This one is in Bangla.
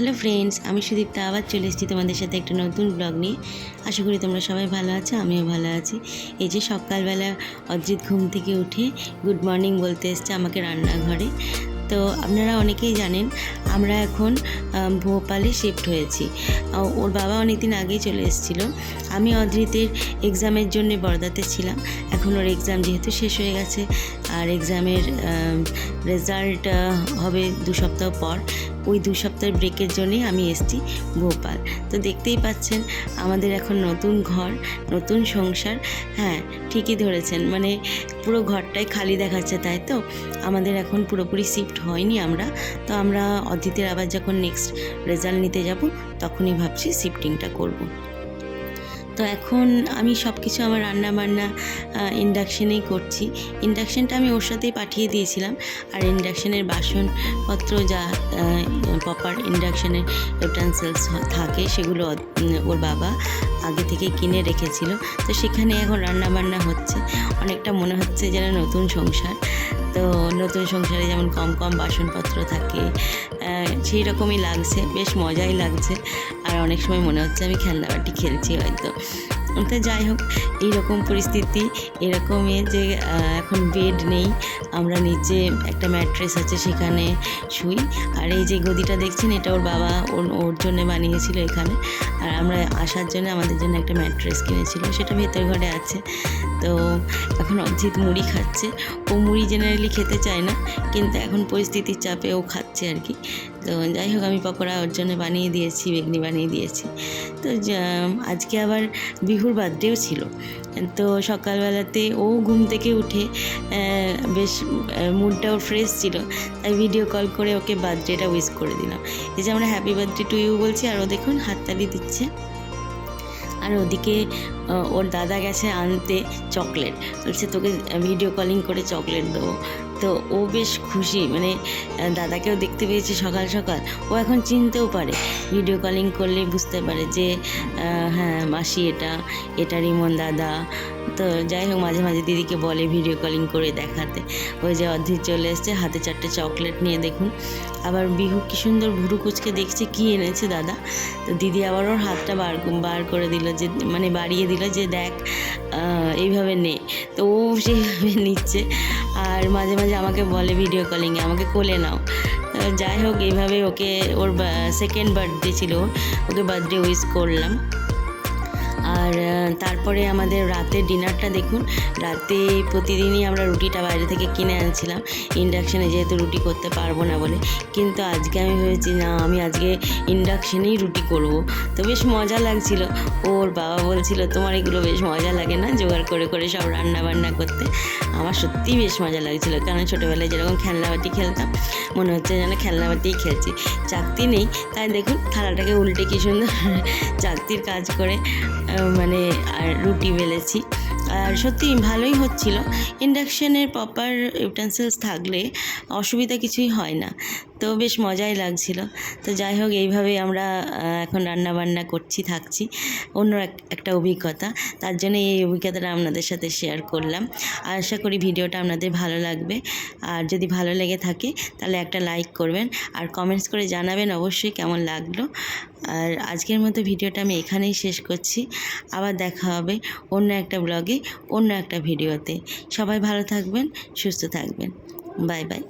হ্যালো ফ্রেন্ডস আমি সুদীপ্তা আবার চলে এসেছি তোমাদের সাথে একটা নতুন ব্লগ নিয়ে। আশা করি তোমরা সবাই ভালো আছো, আমিও ভালো আছি। এই যে সকালবেলা অজিৎ ঘুম থেকে উঠে গুড মর্নিং বলতে এসছে আমাকে রান্নাঘরে। তো আপনারা অনেকেই জানেন, আমরা এখন ভোপালে শিফট হয়েছি। ওর বাবা অনেকদিন আগেই চলে এসেছিল। আমি অদ্রিতের এক্সামের জন্য বরদাতে ছিলাম। এখন ওর এক্সাম যেহেতু শেষ হয়ে গেছে আর এক্সামের রেজাল্ট হবে দু সপ্তাহ পর। ওই দু সপ্তাহের ব্রেকের জন্যই আমি এসেছি ভোপাল। তো দেখতেই পাচ্ছেন, আমাদের এখন নতুন ঘর, নতুন সংসার। হ্যাঁ ঠিকই ধরেছেন। মানে পুরো ঘরটাই খালি দেখাচ্ছে, তাই তো? আমাদের এখন পুরোপুরি শিফট হয়নি আমরা। তো আমরা অদিতের আবার যখন নেক্সট রেজাল্ট নিতে যাব তখনই ভাবছি শিফটিংটা করব। তো এখন আমি সব কিছু আমার রান্না বান্না ইন্ডাকশানেই করছি। ইন্ডাকশানটা আমি ওর সাথেই পাঠিয়ে দিয়েছিলাম। আর ইন্ডাকশানের বাসনপত্র যা প্রপার ইন্ডাকশানের ইউটেন্সিলস থাকে সেগুলো ওর বাবা আগে থেকে কিনে রেখেছিল। তো সেখানে এখন রান্না বান্না হচ্ছে। অনেকটা মনে হচ্ছে যেন নতুন সংসার। তো নতুন সংসারে যেমন কম কম বাসনপত্র থাকে সেই রকমই লাগছে। বেশ মজাই লাগছে। আর অনেক সময় মনে হচ্ছে আমি খেলনাবাটি খেলছি হয়তো। তো যাই হোক, এইরকম পরিস্থিতি, এরকমই যে এখন বেড নেই, আমরা নিচে একটা ম্যাট্রেস আছে সেখানে শুই। আর এই যে গদিটা দেখছেন, এটা ওর বাবা ওর ওর জন্য বানিয়েছিল এখানে। আর আমরা আসার জন্য আমাদের জন্য একটা ম্যাট্রেস কিনেছিল, সেটা ভেতর ঘরে আছে। তো এখন অজিত মুড়ি খাচ্ছে। ও মুড়ি জেনারেলি খেতে চায় না, কিন্তু এখন পরিস্থিতির চাপে ও খাচ্ছে আর কি। তো যাই হোক, আমি পকোড়া ওর জন্য বানিয়ে দিয়েছি, বেগনি বানিয়ে দিয়েছি। তো আজকে আবার বিহুর বার্থডেও ছিল। তো সকালবেলাতে ও ঘুম থেকে উঠে বেশ মুডটা ওর ফ্রেশ ছিল। তাই ভিডিও কল করে ওকে বার্থডেটা উইশ করে দিলাম। এই যে আমরা হ্যাপি বার্থডে টু ইউ বলছি, আর ও দেখুন হাততালি দিচ্ছে। আর ওদিকে ওর দাদা গেছে আনতে চকলেট। বলছে, তোকে ভিডিও কলিং করে চকলেট দেবো। তো ও বেশ খুশি। মানে দাদাকেও দেখতে পেয়েছে সকাল সকাল। ও এখন চিনতেও পারে। ভিডিও কলিং করলে বুঝতে পারে যে হ্যাঁ মাসি এটা এটা রিমন দাদা। তো যাই হোক, মাঝে মাঝে দিদিকে বলে ভিডিও কলিং করে দেখাতে। ওই যে অধীর চলে এসছে, হাতে চারটে চকলেট নিয়ে দেখুন। আবার বিহু কি সুন্দর ভুরু কুচকে দেখছে, কি এনেছে দাদা। তো দিদি আবার ওর হাতটা বার বার করে দিল যে মানে বাড়িয়ে দিল যে, দেখ এইভাবে নে। তো ও সেইভাবে নিচ্ছে আর মাঝে মাঝে আমাকে বলে ভিডিও কলিংয়ে আমাকে কোলে নাও। যাই হোক এইভাবে ওকে ওর সেকেন্ড বার্থডে ছিল। ওকে বার্থডে উইশ করলাম। আর তারপরে আমাদের রাতের ডিনারটা দেখুন। রাতে প্রতিদিনই আমরা রুটিটা বাইরে থেকে কিনে আনছিলাম। ইন্ডাকশানে যেহেতু রুটি করতে পারব না বলে। কিন্তু আজকে আমি ভেবেছি, না, আমি আজকে ইন্ডাকশানেই রুটি করব। তো বেশ মজা লাগছিল। ওর বাবা বলছিল, তোমার এগুলো বেশ মজা লাগে না জোগাড় করে করে সব রান্না বান্না করতে? আমার সত্যিই বেশ মজা লাগছিল। কারণ ছোটোবেলায় যেরকম খেলনাবাটি খেলতাম, মনে হচ্ছে যেন খেলনাবাটিই খেলছি। চাকতি নেই। তাই দেখুন, থালাটাকে উল্টে কি সুন্দর চাকতির কাজ করে মানে রুটি বেলেছি। আর সত্যি ভালোই হচ্ছিল। ইন্ডাকশানের প্রপার ইউটেন্সিলস থাকলে অসুবিধা কিছুই হয় না। তো বেশ মজাই লাগছিল। তো যাই হোক, এইভাবেই আমরা এখন রান্না বান্না করছি, থাকছি। অন্য এক- একটা অভিজ্ঞতা। তার জন্য এই অভিজ্ঞতাটা আপনাদের সাথে শেয়ার করলাম। আশা করি ভিডিওটা আপনাদের ভালো লাগবে। আর যদি ভালো লেগে থাকে, তাহলে একটা লাইক করবেন। আর কমেন্টস করে জানাবেন অবশ্যই কেমন লাগল। আর আজকের মতো ভিডিওটা আমি এখানেই শেষ করছি। আবার দেখা হবে অন্য একটা ব্লগে অন্য একটা ভিডিওতে সবাই ভালো থাকবেন, সুস্থ থাকবেন। Bye bye